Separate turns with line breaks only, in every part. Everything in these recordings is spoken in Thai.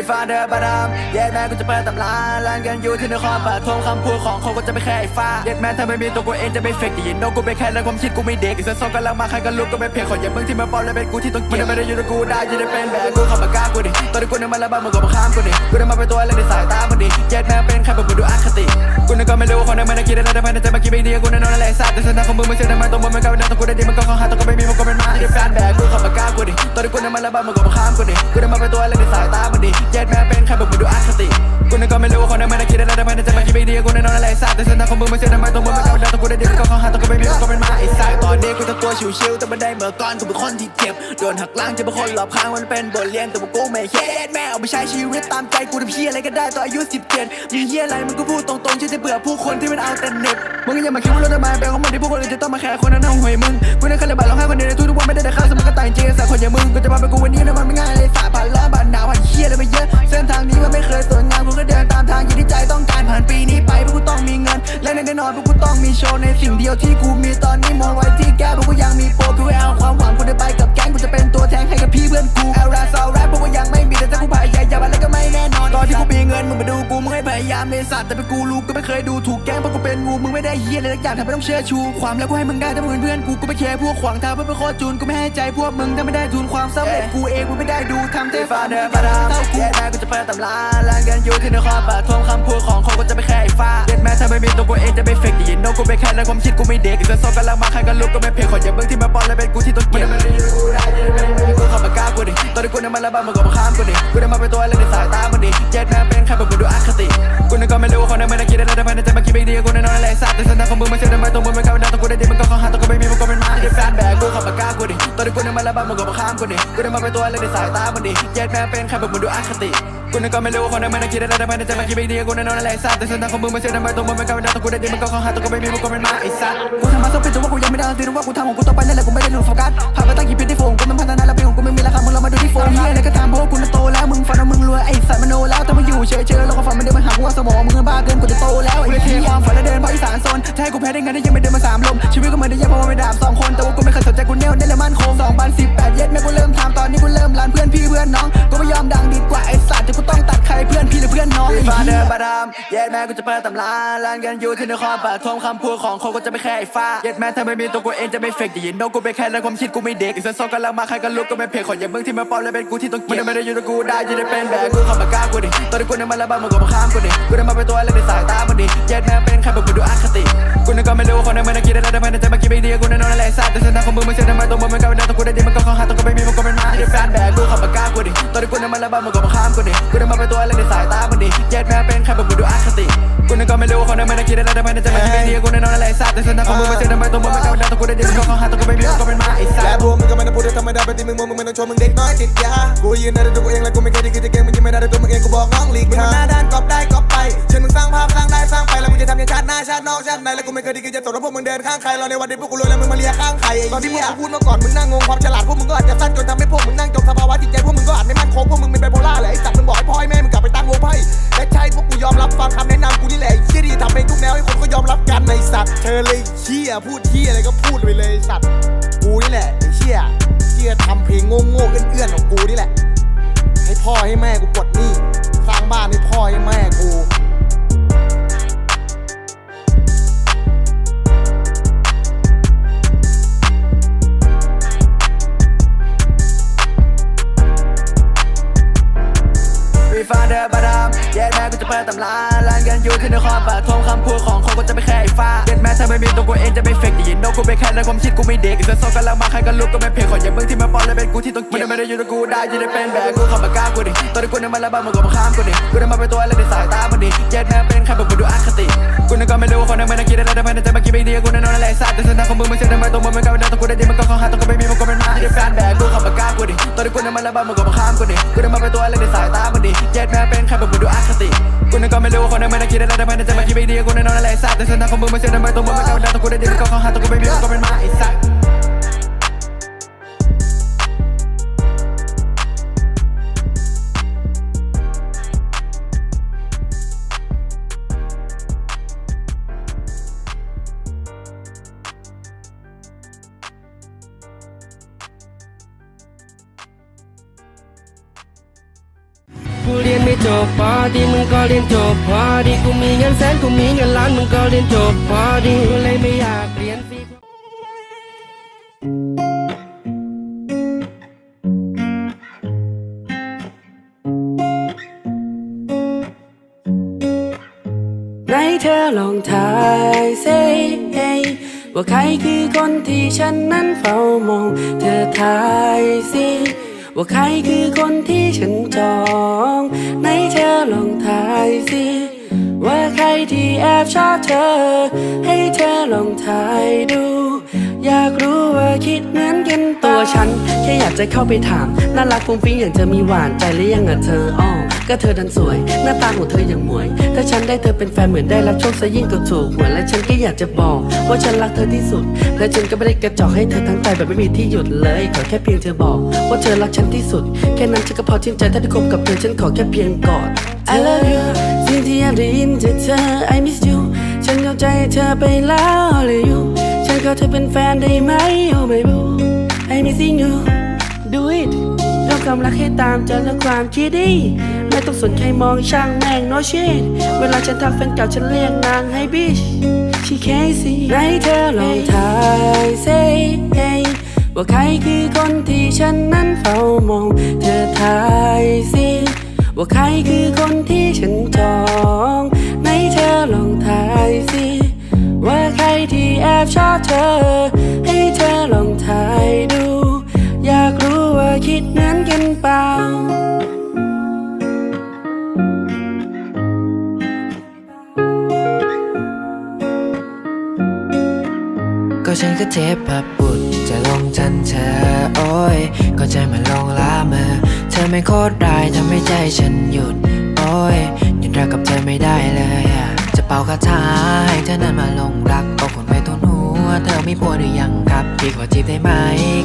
วีฟ้าเดินประดามเย็ดแม่กูจะเปิดตำราล้านกันอยู่ที่นครปฐมคำพูดของคนก็จะไม่แค่ไอ้ฟ้าเย็ดแม่ถ้าไม่มีตัวกูเองจะไม่เฟกได้ยินโนกูเป็นแค่แล้วความคิดกูไม่เด็กอีกสักสองกำลังมาใครก็ลุกก็ไม่เพียงขออย่ามึงที่มาปอนและเป็นกูที่ต้องเกี่ยวไม่ได้อยู่กับกูได้จะได้เป็นแบบกูเข้ามาก้ากูดิตอนนี้กูนึกมาแล้วบ้างมึงก็มาข้ามกูดิกูได้มาเป็นตัวอะไรในสายตามึงดิเย็ดแม่เป็นใครแบบมึงดูอคติกูนึกก็ไม่รู้ว่าคนนั้นมันคิดอะไรแต่ภายในใจมันคิดไม่ดีกูแน่นอนอะไรสัตว์แต่สันดาของมึงไม่ใช่ทำไมตัวมึงไมันก็เป็นตัวกูได้ดีมันก็ข้อหาตัวก็ไม่มีมันก็เป็นมาที่ได้แฟนแบบกูเข้ามาก้ากูดิตอนนี้กูนึกมาแล้วบ้างมึงก็มาข้ามกูดิกูได้มาเป็นตัวอะไรในสายตามึงดิเย็ดแม่เป็นใครแบบมึงดูอคติกูนึกก็ไม่รู้ว่าคนนั้นมันคิดอะไรแต่ภายในใจมันคิดไม่ดีกูแน่นอนอะไรสัตว์แต่สันดานของมึงไม่ใช่ทำไมตัวมึงไมันก็เป็นตัวกูได้ดีก็ข้อหาตัวก็ไม่มีก็เป็นมาไอ้สัตว์ตอนนี้กูจะตัวชิวๆแต่ไม่ได้เมื่อก่อนกูเป็นคนที่เจ็บโดนหักหลังจะเป็นคนหลอบข้างมันเป็นบทเรียนแต่พว่ากูไม่เฮ็ดแม่เอาไปใช้ชีวิตตามใจกูทำเพี้ยอะไรก็ได้ตอนอายุ17มีเฮียอะไรมึงก็พูดตรงๆฉันจะเบื่อผู้คนที่มันเอาแต่เน็บมึงก็อย่ามาคิดว่าเราจะมาเป็นของมันที่พวกคนอื่นจะต้องมาแคร์คนนั้นเอาหวยมึง ด่าทำให้ต้องเชื่อชู ความแล้วกูให้มึงได้ถ้ามึงเป็นเพื่อนกูกูไม่ แคร์พวกขวางทางเพื่อเป็นโคตรจูนกูไม่ให้ใจพวกมึงถ้าไม่ได้ทุนความสำเร็จกูเองกูไม่ได้ดูทำเท่ฟ้าเดินมาดามเท่ากูแม่กูจะเปิดตำราล้านกันอยู่ที่นครปฐมคำพูดของคนก็จะไม่แค่ไอ้ฟ้าเด็ดแม่ถ้าไม่มีตัวกูเองจะไม่เฟกได้ยินโนกูเป็นแค่แล้วความคิดกูไม่เด็กอีกสักสองกำลังมาใครก็ลุกก็ไม่เพียงขออย่ามึงที่มาปอนและเป็นกูที่ต้องเกี่ยวไม่ได้อยู่กูได้จะได้เป็นกูเข้ามากล้ากูดิตอนนี้กูนึกมาแล้วบ้างมึงก็มาข้ามกูดิกูได้มาเป็นตัวอะไรในสายตามึงดิเย็ดแม่เป็นใครแบบมึงดูอคติกูนึกก็ไม่รู้ว่าคนนั้นมันคิดอะไรแต่ภายในใจมันคิดไม่ดีกูแน่นอนอะไรสัตว์แต่สันดานของมึงไม่ใช่ทำไมตัวมึงมันก็เป็นตัวกูได้ดีมันก็ข้อหาตัวก็ไม่มีมันก็เป็นมาที่ได้แฟนแบกกูเข้ามากล้ากูดิตอนที่กูนั่งมาแล้วบ้างมึงก็มาข้ามกูดิกูได้มาเป็นตัวอะไรในสายตามันดิเย็ดแม่เป็นใครแบบมึงดูอคติกูนึกก็ไม่รู้ว่าคนนั้นมันคิดอะไรแต่ภายในใจมันคิดไม่ดีกูแน่นนอนอะไรสัตว์แต่สันดานของมึงไม่ใช่ทำไมตัวมึงมันก็เป็นตัวกูได้ดีมันก็ข้อหาตัวก็ไม่มีมันก็เป็นมาไอ้สัตว์กูทำมาสักป็นแต่ว่ากูยังไม่ได้ตีรู้ว่ากูทำของกูต่อไปนั่นแหละกูไม่ได้หลุดโฟกัสผ่านมาตั้งกี่ปีที่โฟงกูมันพัฒนาแล้วป็นของกูไม่มีราคามึงเรามาดูที่โฟมเฮียอะไรก็ตามเพราะกูน่ะโตแล้วมึงฝันว่ามึงรวยไอ้สัตว์มโนแล้วแต่มาอยู่เฉยๆแล้วก็ฝันไม่ได้มาหากูว่าสมองมึงบ้าเกินกูจะโตแล้วไอ้เฮียความฝันและเดินเพราะอีสานโซนจะให้กูแพ้ได้ไงได้ยังไม่เดินมาสามลมชีวิตก็เหมือนได้แย่เพราะว่าไม่ดาบสองคนแต่ว่ากูไม่เคยสนใจกูแน่วแน่และมั่นคง2018เย็ดแม่กูเริ่มทำตอนนี้กูเริ่มลานเพื่อนพี่เพื่อนน้องกูไม่ยอมดังดีกว่าไอ้สัตว์จะกูต้องตัดใครเพื่อนพี่หรือเพื่อนน้องไอ้เหี้ยประดามเย็ดแม่กูจะเปิดตำราล้านกันอยู่ที่นครปฐมคำพูดของคนก็จะไม่แค่ไอ้ฟ้าเย็ดแม่ถ้าไม่มีตัวกูเองจะไม่เฟกได้ยินโนกูเป็นแค่แล้วความคิดกูไม่เด็กอีกสักสองกำลังมาใครก็ลุกก็ไม่เพียงขออย่ามึงที่มาปอนและเป็นกูที่ต้องเกี่ยวไม่ได้อยู่กับกูได้จะได้เป็นแบบกูเข้ามากล้ากูดิตอนนี้กูนึกมาแล้วบ้างมึงก็มาข้ามกูดิกูได้มาเป็นตัวอะไรในสายตามึงดิเย็ดแม่เป็นใครแบบมึงดูอคติกูนึกก็ไม่รู้ว่าคนนั้นมันคิดอะไรแต่ภายในใจมันคิดไม่ดีกูแน่นอนอะไรสัตว์แต่เสันดานของมึงไม่ใช่ทำไมตัวมึงมันก็เป็นตัวกูได้ดีมันก็ข้อหาตัวก็ไม่มีมันก็เป็นมาที่ได้แฟนแบบกูเข้ามากล้ากูดิตอนนี้กูนึกมาแล้วบ้างมึงก็มาข้ามกูดิกูได้มาเป็นตัวอะไรในสายตามึงดิเย็ดแม่เป็นใครแบบมึงดูอคติกูนึกก็ไม่รู้ว่าคนนั้นมันคิดอะไรแต่ภายในใจมันคิดไม่ดีกูแน่นอนอะไรสัตว์แต่สันดานของมึงไม่ใช่ทำไมตัวมึงมันก็เป็นตัวกูได้ดีมันก็ข้อหาตัวก็ไม่มีมันก็เป็นมาไอ้สัต
และ
ว์
พวกมึงก็ไม่ได้พูดธรรมดาเป็นที่มึงมองมึงไม่ต้องชมมึงเด็กน้อยติดยากูยืนได้ด้วยตัวกูเองและกูไม่เคยที่คิดจะเก่งมึงยังไม่ได้ด้วยตัวมึงเองกูบอกน้องหลีกทางมึงหน้าด้านกอบได้ก ชาติหน้าชาตินอกชาติในแล้วกูไม่เคยที่คิจะตกแล้วพวกมึงเดินข้างใครรอในวันที่พวกกูรวยแล้วมึงมาเลียข้างใครตอนที่พวกกูพูดมาก่อนมึงนั่งงงความฉลาดพวกมึงก็อาจจะสั้นจนทำให้พวกมึงนั่งจมสภาวะจิตใจพวกมึงก็อาจไม่มั่นคงพวกมึงเป็นไบโพล่าเลยไอ้สัตว์มึงบอกให้พ่อให้แม่มึงกลับไปตั้งวงไพ่และใช่พวกกูยอมรับฟังคำแนะนำกูนี่แหละไอ้เชี่ยที่ทำเพลงทุกแนวให้คนก็ยอมรับกันในสัตว์เธอเลยเชี่ยพูดเชี่ยอะไรก็พูดไปเลยสัตว์กู ก็ลุกก็
ไม่เพียงขออย่ามึงที่มาปอนและเป็นกูที่ต้องเกี่ยวไม่ได้อยู่กับกูได้จะได้เป็นแบบกูเข้ามากล้ากูดิตอนนี้กูนึกมาแล้วบ้างมึงก็มาข้ามกูดิกูได้มาเป็นตัวอะไรในสายตามึงดิเย็ดแม่เป็นใครแบบมึงดูอคติกูนึกก็ไม่รู้ว่าคนนั้นมันคิดอะไรแต่ภายในใจมันคิดไม่ดีกูแน่นนอนอะไรสัตว์แต่สนานของมึงไม่ใช่ทำไมตัวมึงไมันก็เป็นตัวกูได้ดีมันก็ข้อหาตัวก็ไม่มีมันก็เป็นมาที่ได้แฟนแบบกูเข้ามากล้ากูดิตอนนี้กูนึกมาแล้วบ้างมึงก็มาข้ามกูดิกูได้มาเป็นตัวอะไรในสายตามึงดิเย็ดแม่เป็นใครแบบมึงดูอคติกูนึกก็ไม่รู้ว่าคนนั้นมันคิดอะไรแต่ภายในใจมันคิดไม่ดีกูแน่นนอนอะไรสัตว์แต่สนานของมึงไม่ใช่ทำไมตัวมึงไมันก็เป็นตัวกูได้ดีมันก็ข้อหาตัวก็ไม่มีมันก็เป็นมาไอ้สัตว์
จบพอดีมึงก็เรียนจบพอดีกูมีเงินแสนกูมีเงินล้านมึงก็เรียนจบพอดีกูเลยไม่อยากเรียนฟรีไหนเธอลองทายสิว่าใครคือคนที่ฉันนั้นเฝ้ามอง เธอทายสิ ว่าใครคือคนที่ฉันจองไหนเธอลองทายสิว่าใครที่แอบชอบเธอ ให้เธอลองทายดู อยากรู้ว่าคิดเหมือนกันตัวฉัน แค่อยากจะเข้าไปถาม น่ารักฟุ้งฟิ้งอย่างเธอมีหวานใจหรือยังอะเธออ้อ ก็เธอดันสวย หน้าตาของเธออย่างหมวย ถ้าฉันได้เธอเป็นแฟนเหมือนได้รับโชคซะยิ่งกว่าถูกหวยและฉันก็อยากจะบอก ว่าฉันรักเธอที่สุด และฉันก็ไม่ได้กระจอกให้เธอทั้งใจแบบไม่มีที่หยุดเลยขอแค่เพียงเธอบอก ว่าเธอรักฉันที่สุด แค่นั้นฉันก็พอชื่นใจถ้าได้คบกับเธอฉันขอแค่เพียงกอด I love you สิ่งที่อยากได้ยินจากเธอ I miss you ฉันเข้าใจเธอไปแล้วเลยอยู่ฉันขอเธอเป็นแฟนได้ไหม Oh my boo I missing you Do it เราความรักให้ตามใจและความคิดดี ไม่ต้องสนใครมองช่างแม่ง no shit เวลาฉันทักแฟนเก่าฉันเรียกนางให้ bitch She can't see ไหนเธอลองทาย say hey ว่าใครคือคนที่ฉันนั้นเฝ้ามอง เธอทายสิว่าใครคือคนที่ฉันจองไหนเธอลองทายสิว่าใครที่แอบชอบเธอ ให้เธอลองทายดู อยากรู้ว่าคิดเหมือนกันเปล่า
ฉันก็เจ็บปะปุดจะลงจันเธอโอ้ยก็ใจมันลงล้ามอเธอไม่โคตรร้ายทำให้ใจฉันหยุด โอ้ยหยุดรักกับเธอไม่ได้เลย จะเป่าคาถาให้เธอนั้นมาลงรักโอ้คน ไปทุนหัวเธอมีผัวหรือยังครับพี่ขอจีบได้ไหม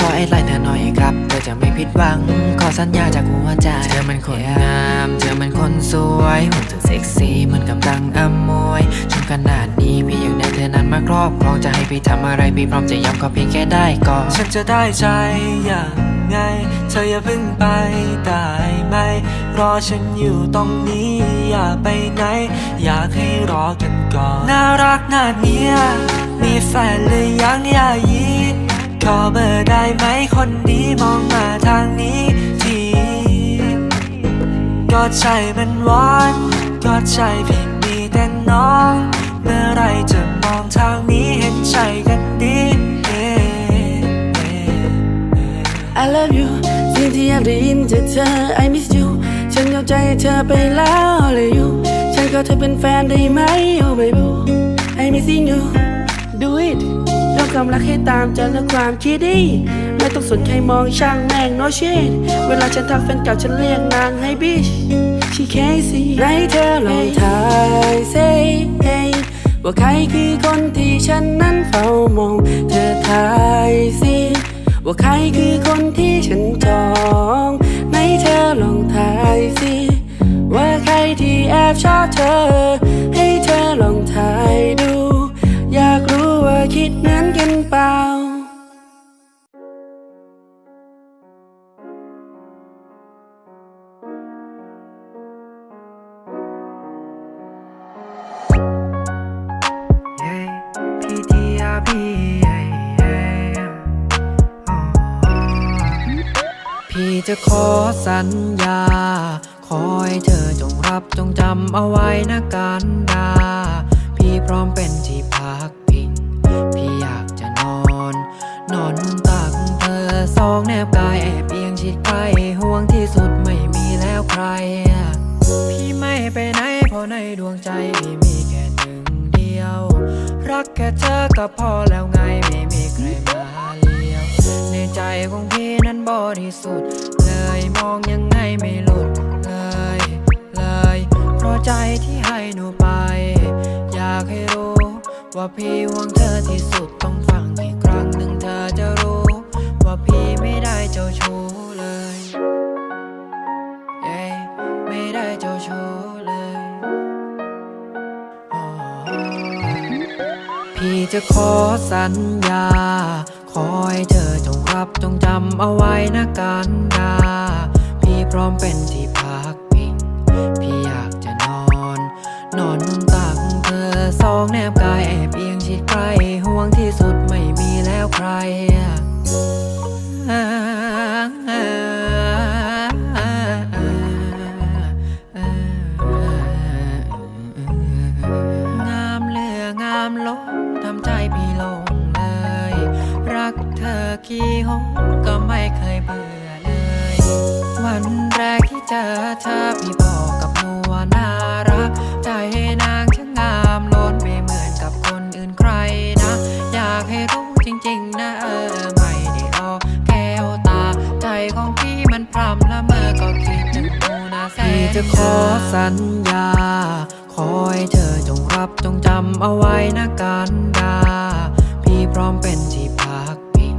ขอไอ้ไลน์เธอหน่อยครับ เธอจะไม่ผิดหวัง ขอสัญญาจากหัวใจ เธอมันคนงาม เธอมันคนสวยหุ่นเธอเซ็กซี่เหมือนกำลังอำมวยชมขนาดนี้พี่อยากได้เธอนั้นมาครอบครองจะให้พี่ทำอะไรพี่พร้อมจะยอมขอเพียงแค่ได้ก่อน
ฉันจะได้ใจอย่าง ไง เธออย่าเพิ่งไปได้ไหม รอฉันอยู่ตรงนี้อย่าไปไหน อยากให้รอกันก่อน น่ารักน่าเนี้ยมีแฟนหรือยังอย่ายีขอเบอร์ได้ไหมคนดีมองมาทางนี้ทีก็ใจมันหวานก็ใจพี่มีแต่น้อง เมื่อไรจะมองทางนี้เห็นใจกันดี
I love you สิ่งที่อยากได้ยินจากเธอ I miss you ฉันเข้าใจเธอไปแล้วเลยอยู่ ฉันขอเธอเป็นแฟนได้ไหม Oh my boo I missing you Do it เราความรักให้ตามใจและความคิดดี ไม่ต้องสนใครมองช่างแม่ง no shit เวลาฉันทักแฟนเก่าฉันเรียกนางให้ bitch She can see ไหนเธอลองทาย say hey ว่าใครคือคนที่ฉันนั้นเฝ้ามอง เธอทายสิ ว่าใครคือคนที่ฉันจองไหนเธอลองทายสิ ว่าใครที่แอบชอบเธอ ให้เธอลองทายดู อยากรู้ว่าคิดเหมือนกันเปล่า
สัญญาขอให้เธอจงรับจงจำเอาไว้นะกันดา พี่พร้อมเป็นที่พักพิง พี่อยากจะนอน นอนตักเธอสองแนบกายแอบเอียงชิดใกล้ห่วงที่สุดไม่มีแล้วใคร พี่ไม่ไปไหนเพราะในดวงใจพี่มีแค่หนึ่งเดียว รักแค่เธอก็พอแล้วไงไม่มีใครมาเลี้ยว ในใจของพี่นั้นบริสุทธิ์ องยังไงไม่หลุดเลยเลย เพราะใจที่ให้หนูไป อยากให้รู้ว่าพี่หวงเธอที่สุดต้องฟังอีกครั้งหนึ่งเธอจะรู้ ว่าพี่ไม่ได้เจ้าชู้เลยเอ้ไม่ได้เจ้าชู้เลยพี่จะขอสัญญา ขอให้เธอจงรับจงจำเอาไว้นะกันดา พี่พร้อมเป็นที่พักพิง พี่อยากจะนอน นอนนุ่มตักเธอสองแนบกายแอบเอียงชิดใกล้ห่วงที่สุดไม่มีแล้วใคร สัญญาขอให้เธอจงรับจงจำเอาไว้นะการดา พี่พร้อมเป็นที่พักพิง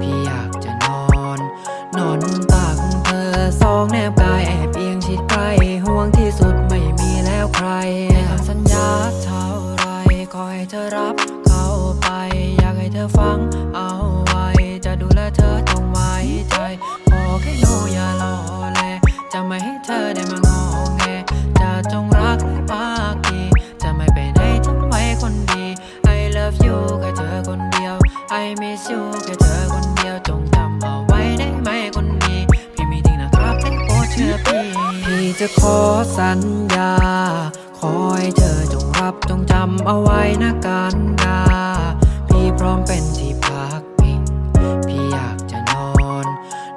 พี่อยากจะนอน นอนตักเธอสองแนบ I miss you แค่เธอคนเดียวจงจำเอาไว้ได้ไหมคนดีพี่มีจริงนะครับได้โปรดเชื่อพี่ พี่จะขอสัญญา ขอให้เธอจงรับจงจำเอาไว้นะการดาพี่พร้อมเป็นที่พักพิงพี่อยากจะนอน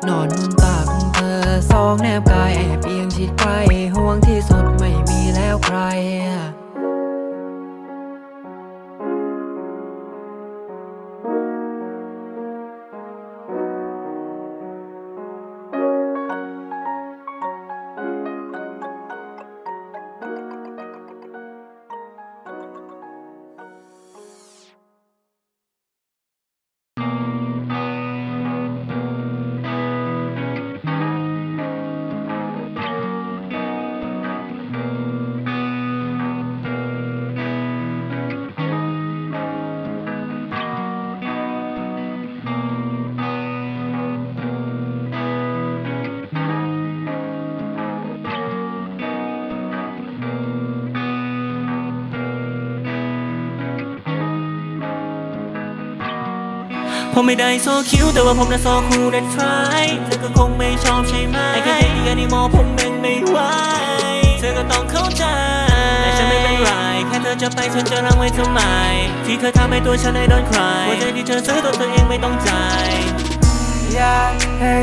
นอนตักเธอสองแนบกายแอบเอียงชิดใกล้ห่วงที่สุดไม่มีแล้วใคร
ผมไม่ได้โซคิวแต่ว่าผมน่ะโซคูลและทรายเธอก็คงไม่ชอบใช่ไหมไอ้แค่เด็กอันนี้มอผมเองไม่ไหวเธอก็ต้องเข้าใจแต่ฉันไม่เป็นไรแค่เธอจะไปฉันจะรังไว้ทำไม ที่เธอทำให้ตัวฉันได้โดนใครหัวใจที่เธอซื้อตัวเธอเองไม่ต้องจ่าย
อยากให้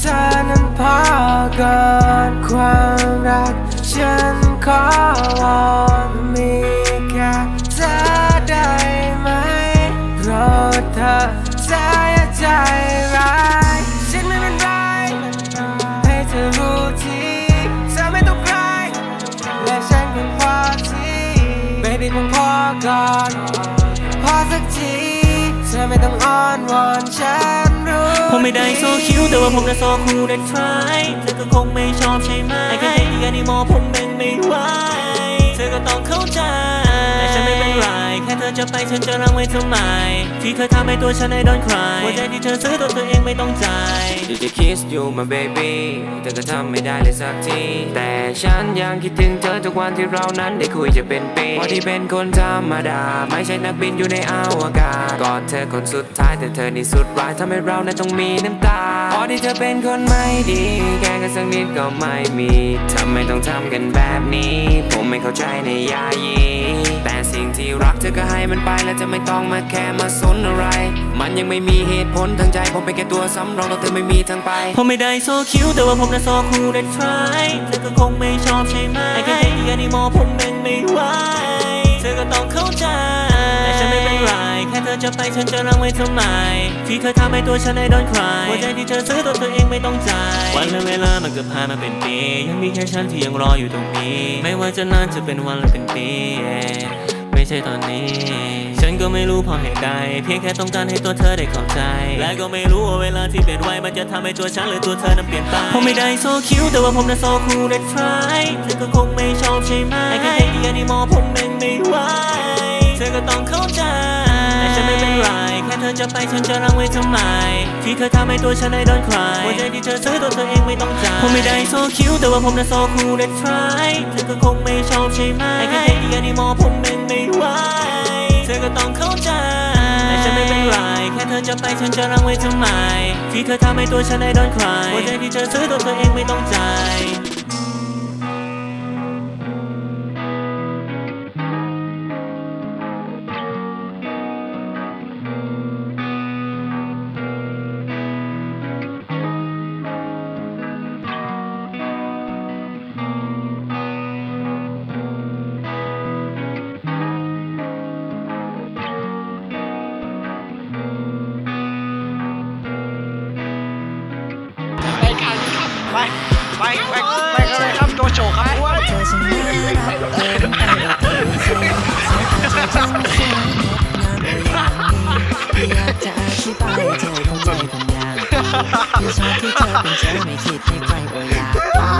เธอนั้นพอก่อนความรักฉันขอ วอนฉันรู้
ผมไม่ได้โซคิวแต่ว่าผมจะโซคูลและทรายเธอก็คงไม่ชอบใช่ไหมไอ้แค่เด็กอันนี้มอผมเองไม่ไหวเธอก็ต้องเข้าใจ ฉันไม่เป็นไร แค่เธอจะไปฉันจะรังไว้ทำไม ที่เธอทำให้ตัวฉันได้โดนใครหัวใจที่เธอซื้อตัวเธอเองไม่ต้องจ่าย
อยากจะ kiss you my baby แต่ก็ทำไม่ได้เลยสักที แต่ฉันยังคิดถึงเธอทุกวันที่เรานั้นได้คุยจะเป็นปีเพราะที่เป็นคนธรรมดา ไม่ใช่นักบินอยู่ในอวกาศกอดเธอคนสุดท้ายแต่เธอนี่สุดร้ายทำให้เรานั้นต้องมีน้ำตาเพราะที่เธอเป็นคนไม่ดีแค่กันสักนิดก็ไม่มีทำไมต้องทำกันแบบนี้ ผมไม่เข้าใจในยายีแต่สิ่งที่รักเธอก็ให้มันไปแล้วจะไม่ต้องมาแค่มาสนอะไร มันยังไม่มีเหตุผลทางใจผมเป็นแค่ตัวสำรองแต่เธอไม่มีทางไป
ผมไม่ได้โซคิวแต่ว่าผมน่ะโซคูลและทรายเธอก็คงไม่ชอบใช่ไหมไอ้แค่เด็กอันนี้มอผมเองไม่ไหวเธอก็ต้องเข้าใจแต่ฉันไม่เป็นไรแค่เธอจะไปฉันจะรังไว้ทำไมที่เธอทำให้ตัวฉันได้โดนใครหัวใจที่เธอซื้อตัวเธอเองไม่ต้องจ่ายวันและเวลามันก็ผ่านมาเป็นปียังมีแค่ฉันที่ยังรออยู่ตรงนี้ ไม่ว่าจะนานจะเป็นวันหรือเป็นปี ไม่ใช่ตอนนี้ ฉันก็ไม่รู้เพราะเหตุใดเพียงแค่ต้องการให้ตัวเธอได้เข้าใจ และก็ไม่รู้ว่าเวลาที่เปลี่ยนไวมันจะทำให้ตัวฉันหรือตัวเธอนั้นเปลี่ยนไปผมไม่ได้โซคิวแต่ว่าผมน่ะโซคูลและทรายเธอก็คงไม่ชอบใช่ไหมไอ้แค่เด็กอันนี้มอผมเองไม่ไหวเธอก็ต้องเข้าใจแต่ฉัน ไม่เป็นไร แค่เธอจะไปฉันจะรังไว้ทำไม ที่เธอทำให้ตัวฉันได้โดนใครหัวใจที่เธอซื้อตัวเธอเองไม่ต้องจ่ายผมไม่ได้โซคิวแต่ว่าผมน่ะโซคูลเด็ดทรายเธอก็คงไม่ชอบใช่ไหมไอ้แค่เทคที่อันนี้มองผมเองไม่ไหวเธอก็ต้องเข้าใจแต่ฉันไม่เป็นไรแค่เธอจะไปฉันจะรังไว้ทำไม ที่เธอทำให้ตัวฉันได้โดนใครหัวใจที่เธอซื้อตัวเธอเองไม่ต้องจ่าย
อย คือชอบที่เธอเป็นเธอไม่คิดให้ใครโอยากหรือเปล่า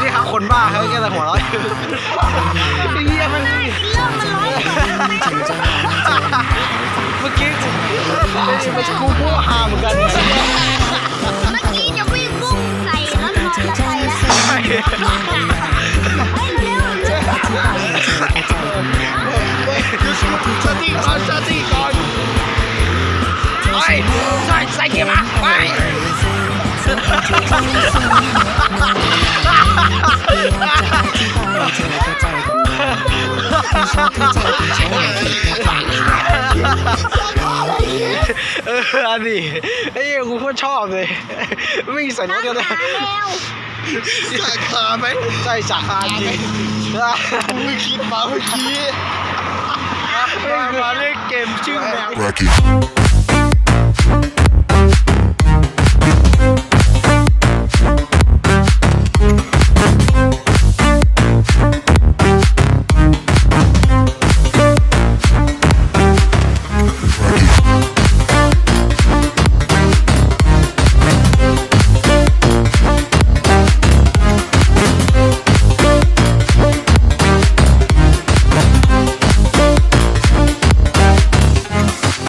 นี่ครับคนบ้าเขาแค่แต่หัวเราะอยู่เฮียมันเมื่อกี้กูกูพูดฮาเหมือนกัน
เมื่อกี้จะวิ่งบุ้งใส่แล้วนอนจะไปแล้วเฮ้
เอออันนี้ไอ้เหี้ยกูโคตรชอบเลยวิ่งใส่รถกันเลย
เร็ว
ใส่ขาไหมใส่สาขาจริงไม่คิดมาเมื่อกี้มาเล่นเกมชื่อแมว
Bracket.